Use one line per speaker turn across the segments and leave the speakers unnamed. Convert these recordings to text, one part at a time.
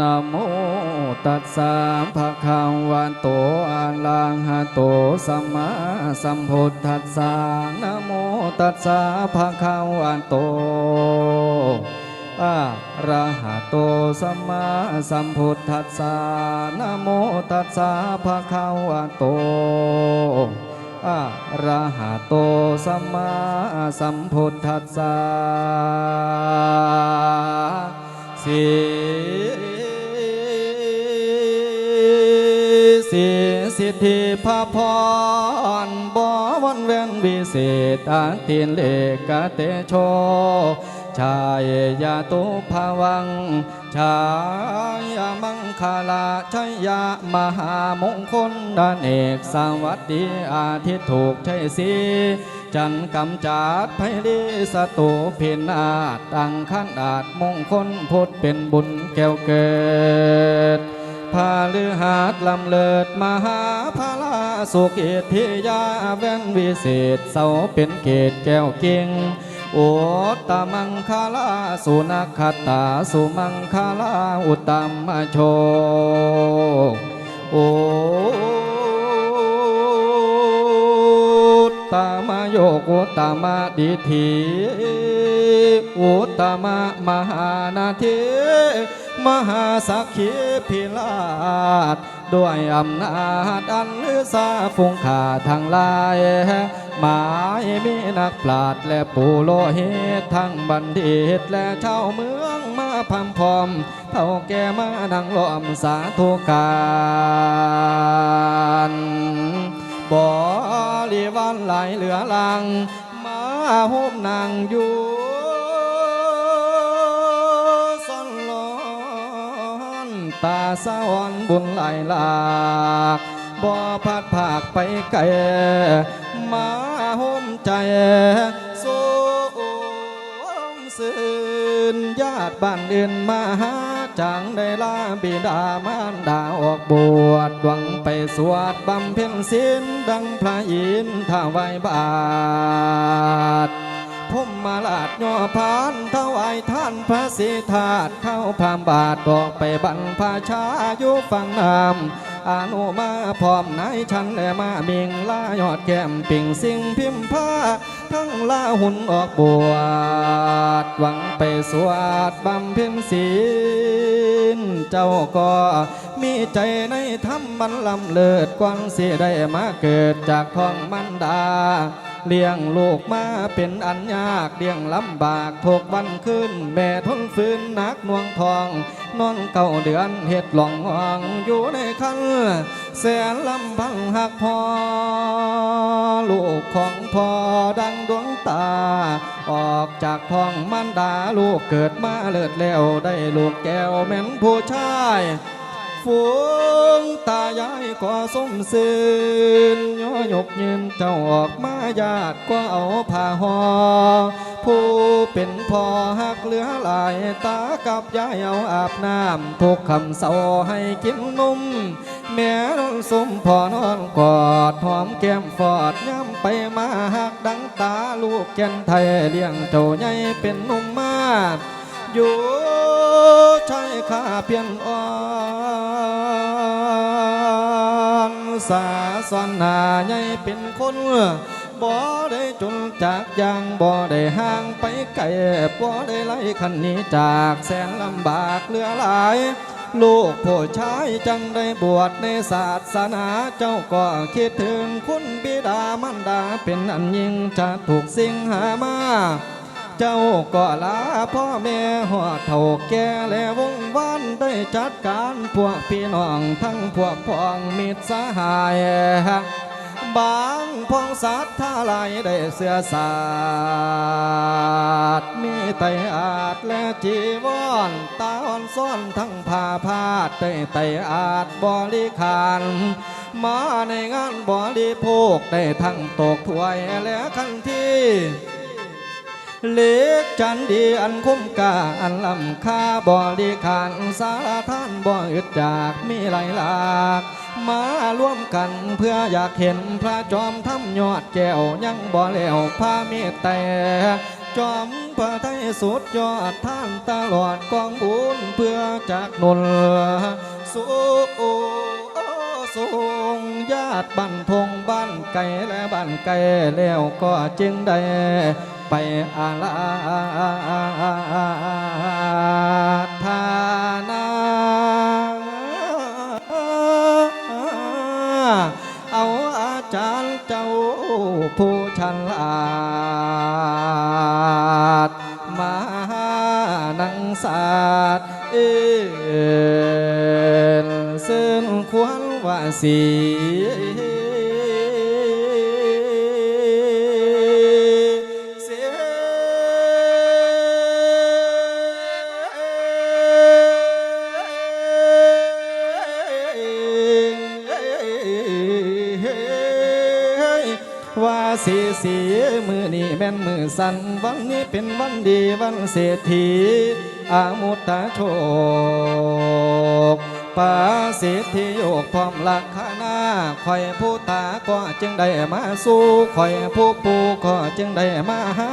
นะโมตัสสะภะคะวะโตอะระหะโตสัมมาสัมพุทธัสสะนะโมตัสสะภะคะวะโตอะระหะโตสัมมาสัมพุทธัสสะนะโมตัสสะภะคะวะโตอะระหะโตสัมมาสัมพุทธัสสะสี สีสิทธิพาพรบวันเวนวิเศษอาทินเลกะเตโช ชายยาตุภวัง ชายามังคาลาชัยยามหามงคลดานเอกสวัสดีอาทิตย์ถูกใช่สีจันกำจัดไพลีสตูพินาตังขันอาจมงคลพุทธเป็นบุญแก้วเกิด พาลือหาดลำเลิดมหาพาลาสุเกตทิยาแว่นวิเศษเสาเป็นเกตแก้วเก่งโอตตมังคาลาสุนักขตาสุมังคาลาอุตตมมโชโอามโกอุตตมดิธีอุตตมมหานาเทมหาสักขีพิลาศด้วยอำนาจอันลือซาฟุงขาทางลายหมายมีนักปราชญ์และปูโลหิตทั้งบัณฑิตและชาวเมืองมาพัมพร้อมเท่าแก่มาดังล้อมสาธุการ บริวารหลเหลือลัง มาโฮมนางอยู่สนลอนตาสะวอนบุญไหลหลากบ่พัดผากไปไกลมาห่มใจ สื่นญาติบ้านเดินมาหาจังได้ลาบิดามารดาออกบวชหวังไปสวดบำเพ็ญศีลดังพระอินทาไวายบาท มมาลาดย่อพานถวายท่านพระสิทธาตเข้าพามบาทบอกไปบรรพชาอยู่ฝั่งน้ำอานุมาพร้อมนายชันและมามิงลายอดแก้มปิ่งสิ่งพิมพ์ผ้า ทั้งลาหุ่นออกบวชหวังไปสวดบำเพ็ญศีลเจ้าก็มีใจในธรรมมันลำเลิศกวางเสียได้มาเกิดจากท้องมันดา เลี้ยงลูกมาเป็นอันยากเลี้ยงลำบากทุกวันขึ้น แม่ทนฟื้นนักนวงทอง นอนเก่าเดือนเห็ดหลงหองอยู่ในคันแสนลำพังหักพอ ลูกของพ่อดังดวงตา ออกจากท้องมันดาลูกเกิดมาเลิศแล้วได้ลูกแก้วแม่นผู้ชาย ฝูงตายายก็สมสืนย่อยกยืนเจ้าออกมาญาติก็เอาผ้าห่อผู้เป็นพ่อหักเหลือหลายตากับยายเอาอาบน้ำทุกคำเศร้าให้กินนมแม่นอนสมพ่อนอนกอดหอมแก้มฟอดย้ำไปมาหักดังตาลูกแก่นไทยเลี้ยงเจ้าใหญ่เป็นนุ่มมา อยู่ใช้ข้าเพียนอ่อนสาสอนหนาใหญ่เป็นคนบ่ได้จนจากยางบ่ได้ห่างไปไกลบ่ได้ไล่คันนี้จากแสนลำบากเหลือหลาย ลูกผู้ชายจังได้บวชในศาสนาเจ้าก็คิดถึงคุณบิดามารดาเป็นอันยิ่งจะถูกสิ่งหามา เจ้าก็ลาพ่อแม่หัวเท่าแก่และวงวันได้จัดการพวกพี่น้องทั้งพวกพ้องมิตรสหาย บางพองสัตว์ท่าลายได้เสือสาดมีไตอาจและจีวรตาอ่อนซ่อนทั้งผ้าพาดได้ไตอาจบริขารมาในงานบริโภคได้ทั้งตกถ้วยและคันที่ เล็กจันดีอันคุ้มกาอันลำค่าบริขารสารท่านบ่อึดจากมีหลายหลากมาร่วมกันเพื่ออยากเห็นพระจอมทำยอดแก้วยังบ่แล้วพาเมตแต่จอมพระไทยสุดยอดท่านตลอดกองบุญเพื่อจากนนสูสูงญาติบ้านทงบ้านไก่และบ้านไก่แล้วก็จึงได้ ไปอาลาทานาเอาอาจารย์เจ้าผู้ฉลาดมานังศาสตร์เอ็นซึ่งควรว่าสี มือนี้แม่นมือสันวันนี้เป็นวันดีวันเศรษฐีอามุตตาโชคปาเศรษฐีโยกพร้อมลักขณาคอยผู้ตาก็จึงได้มาสู้คอยผู้ปูก็จึงได้มาหา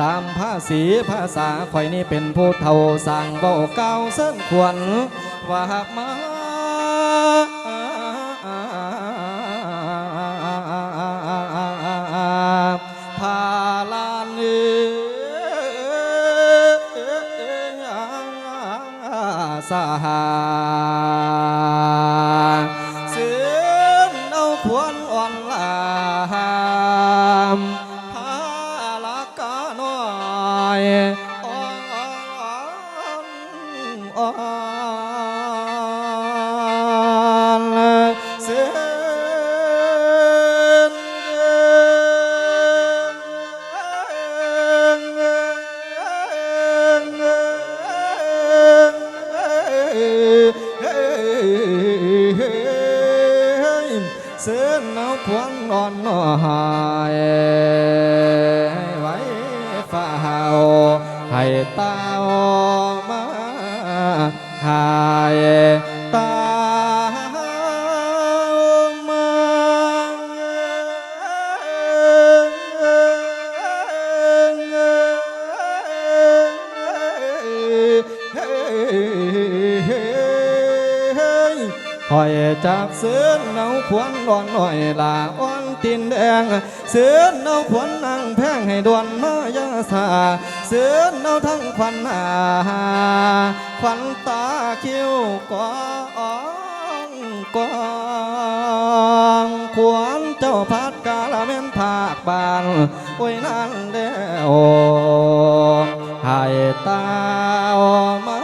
ตามภาษีภาษาคอยนี่เป็นผู้เท่าสั่งเบาเก่าเส้นควรว่าหากมา คอยจากเสือนเอาขวนดอนหน่อยลาอ่อนตินแดงเสือนเอาขวนนั่งแพงให้ดวนมายาสาเสือนเอาทั้งควันอาควันตาคิ้วกองกองควรเจ้าพัดกาละเม่นภาคบานโอ้ยนั่นแล้วให้ตาอมา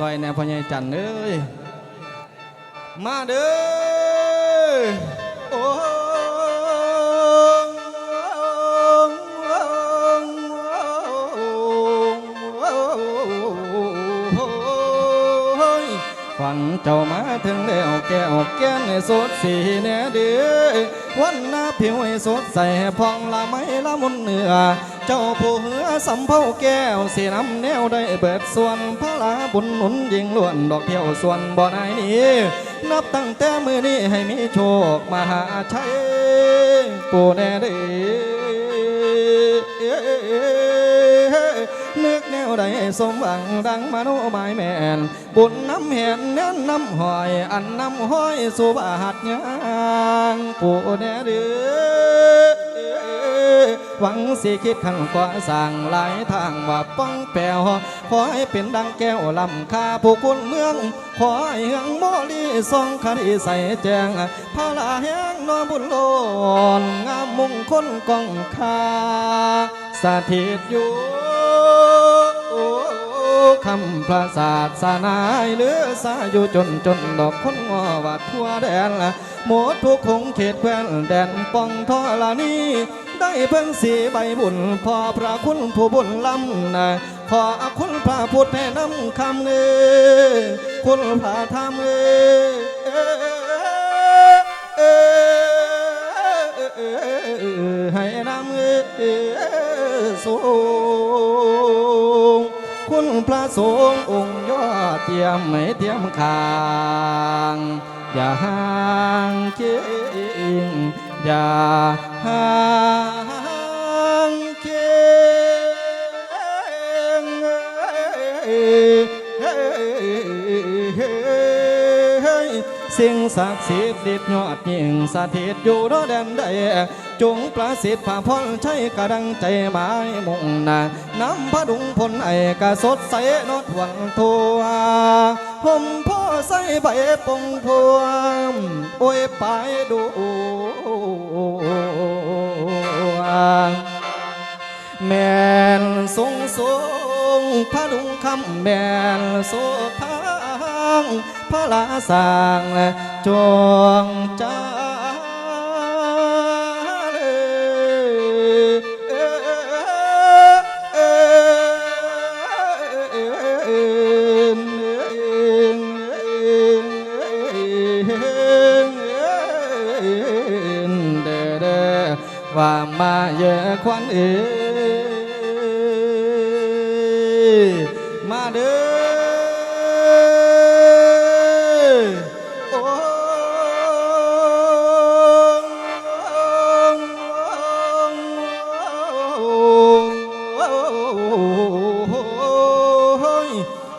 องซอยแนวพญายจันเอ้ยมาเด้อโอ้ยขวัญเจ้ามาถึงแล้วแก้วแก้นให้สดสีแน่เด้อวันหน้าผิวให้สดใสพองละไม้ละมุนเนื้อ เจ้าผู้เหือสำเภาแก้วสีน้ำแนวได้เบิดส่วนพระลาบุญหนุนยิงล้วนดอกเที่ยวส่วนบ่อนายนี้นับตั้งแต่มือนี้ให้มีโชคมหาชัยปูแน่ด้อนึกแนวใดสมหวังดังมโนหมายแมนบุญน้ำเห็นเน้นน้ำหอย อันน้ำห้อยสุบาหัดยางปูแน่ด้อ หวังสิคิดขันกว่าสั่งหลายทางว่าป้องแปวขอให้เป็นดังแก้วลำคาผู้คุณเมือง ขอให้เฮืองโมลีทรงคดีใส่แจงพระลาแห้งนอบุญโลนงามมุงคลกองคาสถิตอยู่คำพระศาสนาเหลือสาอยู่จนจนดอกคนงอวัดทั่วแดนหมดทุกคงเขตแคว้นแดนป้องทอลานี ได้เพิ่งสีใบบุญ พอพระคุณผู้บุญล้ำนะขอคุณพระพุทธให้นำคำเงอคุณพระธรรมเงอให้นำเงอสูงคุณพระสงฆ์องค์ยอดเทียมไม่เทียมคาง อย่าห่างเคียง อย่าห่างเคียงสิ่งศักดิ์สิทธิ์ดิดยอดยิ่งสถิตอยู่รอแดนใดจงประสิทธิ์ผ่าพ้นใช้กระดังใจหมายมุ่งหน้าน้ำพระดุงพลไอกระสดใสนดวันทัวผมพ่อใส่ใบปงพวมโอ้ยไปดู แม่นทรงทรงพระดุงคำแม่นโสภางพระลาสางจวงจ้า ว่ามาเยอะควันเอมาเด้อโอ้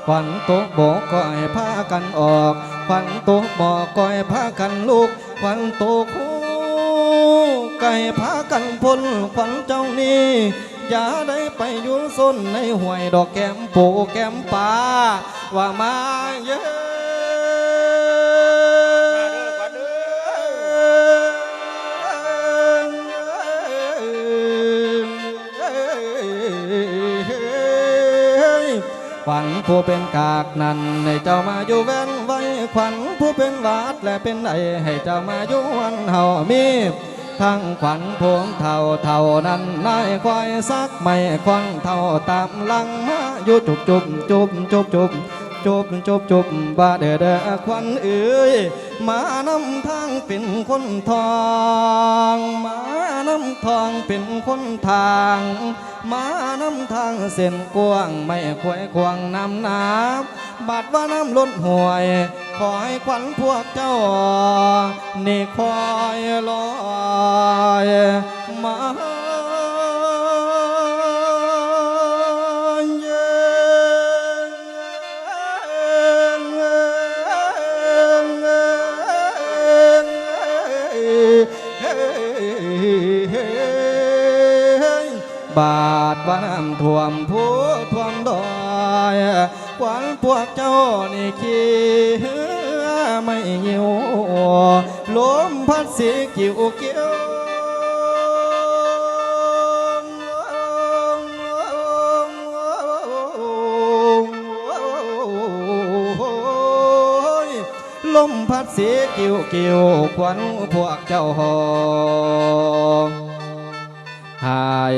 ควันตกบอกก็ให้พากันออกควันตกบอกก็ให้พากันลุกควันตก พากันพ้นควันเจ้านี้อย่าได้ไปยู่ส้นในห้วยดอกแก้มปูแก้มปลาว่ามาเยอะขวัญผู้เป็นกากนั้นให้เจ้ามาอยู่แว่นไว้ขวัญผู้เป็นวาดและเป็นไอให้เจ้ามาอยู่วันเฮามี ทั้งขวัญพวงเท่าเท่านั้นนายคอยซักไม่ควันเท่าตามลังมาอยู่จุบจุบจุบจุบจุบจุบจุบจุบบาเดอดควันเอ้ยมานำทางเป็นคนทองมานำทองเป็นคนทางมานำทางเส้นกว้างไม่ควยควางน้ำน้ำบาดว่าน้ำล้นห่วย ขอให้ขวัญพวกเจ้านี่คอยลอยมาเย็นบาดว่าน้ำท่วมผู้ท่วมดอยขวัญพวกเจ้านี่ขี้เหือ ไม่หิวลมพัดสีกิ่วเกี่ยวลมพัดสีกิ่วกิ่วขวัญพวกเจ้าหอมหาย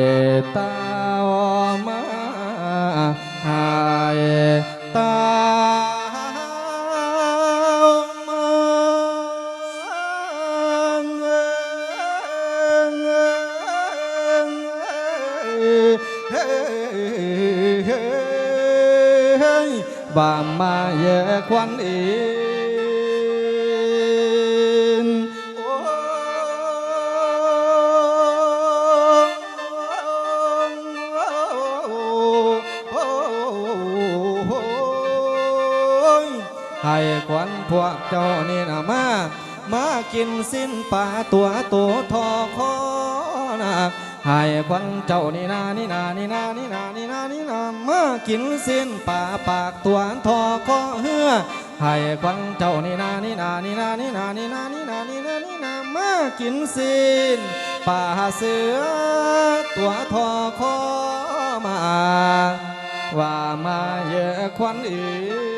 ตามา บามมาเยอควันอินโอ้ให้ควันพวกเจ้านี่นะมา มากินสิ้นป่าตัวโตัวทอคอนัก ให้ควันเจ้านี่นานี่นานี่นานี่นานี่นานี่นามากินสิ้นป่าปากตัวทอคอเหือให้ควันเจ้านี่นานี่นานี่นานี่นานี่นานี่นานี่นานี่นามากินสิ้นป่าเสือตัวทอคอมา ว่ามาเยอะควันอื่น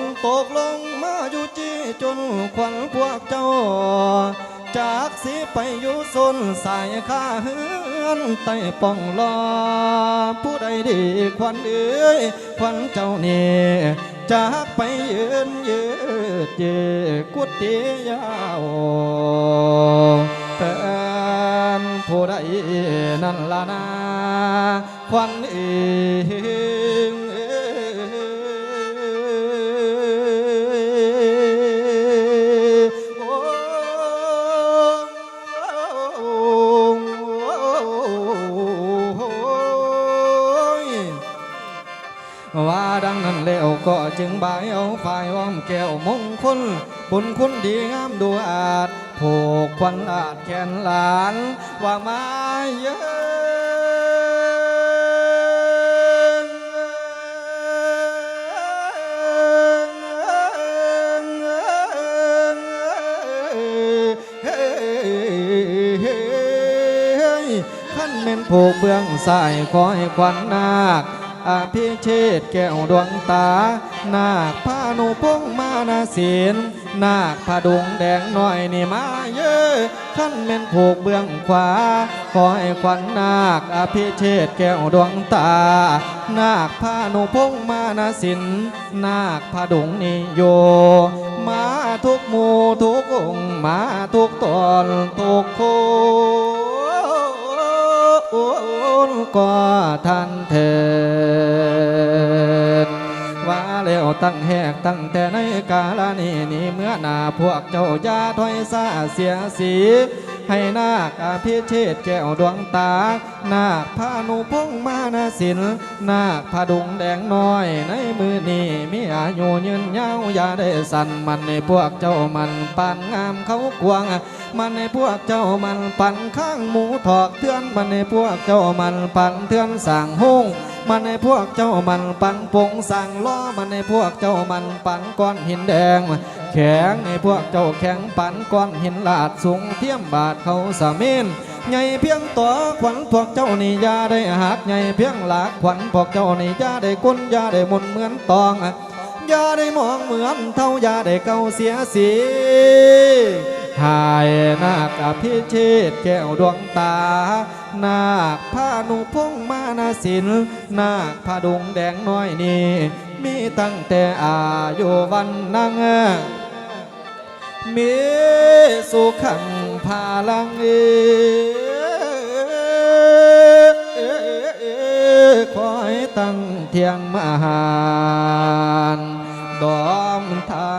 นตกลงมาอยู่จีจนควันพวกเจ้า จากสีไปอยู่สนสายข้าเฮือนไต่ป้องรอผู้ใดดีควันเอ้ยควันเจ้านี่จากไปยืนยืดเยืดกุฏิยาวเป็นผู้ใดนั่นละนะควันเอง แล้วก็จึงบายเอาฝ่ายอ้อมแก้วมงคลบุญคุณดีงามดูอาจผูกควันอาจแขนหลานว่ามาเยขั้นเม่นผูกเบื้องสายคอยควันนาค อาพิเชษแก้วดวงตา นาคพานุพงมานาศีลนาคพาดุงแดงหน่อยนี่มาเยอะขั้นเม่นผูกเบื้องขวาขอให้ควันนาคอาพิเชษแก้วดวงตา นาคพานุพงมานาศีลนาคพาดุงนิโยมาทุกหมู่ทุกองมาทุกตอนทุกคโอนก็ทันเถิดว่า แล้วตั้งแหกตั้งแต่ในกาลนี้นี่เมื่อนาพวกเจ้าอยาถอยซาเสียสี ให้นาคอาพิเชษแก้วดวงตา นาคพานุพงมานาสินนาคพาดุงแดงน้อยในมือนี้มีอายุยืนยาวอย่าได้สั่นมันในพวกเจ้ามันปานงามเขากวางมันในพวกเจ้ามันปั่นข้างหมูถอกเทือนมันในพวกเจ้ามันปั่นเทือนสั่งห้ง มันในพวกเจ้ามันปันปงสั่งล้อมันในพวกเจ้ามันปันก้อนหินแดง แข็งในพวกเจ้าแข็งปันก้อนหินลาดสูงเทียมบาทเขาสามินใหญ่เพียงตัวขวัญพวกเจ้านี่ยาได้หักใหญ่เพียงหลากขวัญพวกเจ้านี่ยาได้กุนยาได้หมุนเหมือนตองยาได้มองเหมือนเท่ายาได้เก่าเสียสี หายนาคอภิเชษแก้วดวงตา นาคพานุพงมานาสินนาคพาดุงแดงน้อยนี่มีตั้งแต่อายุวันนังมีสุขังพาลังเอคอยตั้งเทียงมหานดอมทา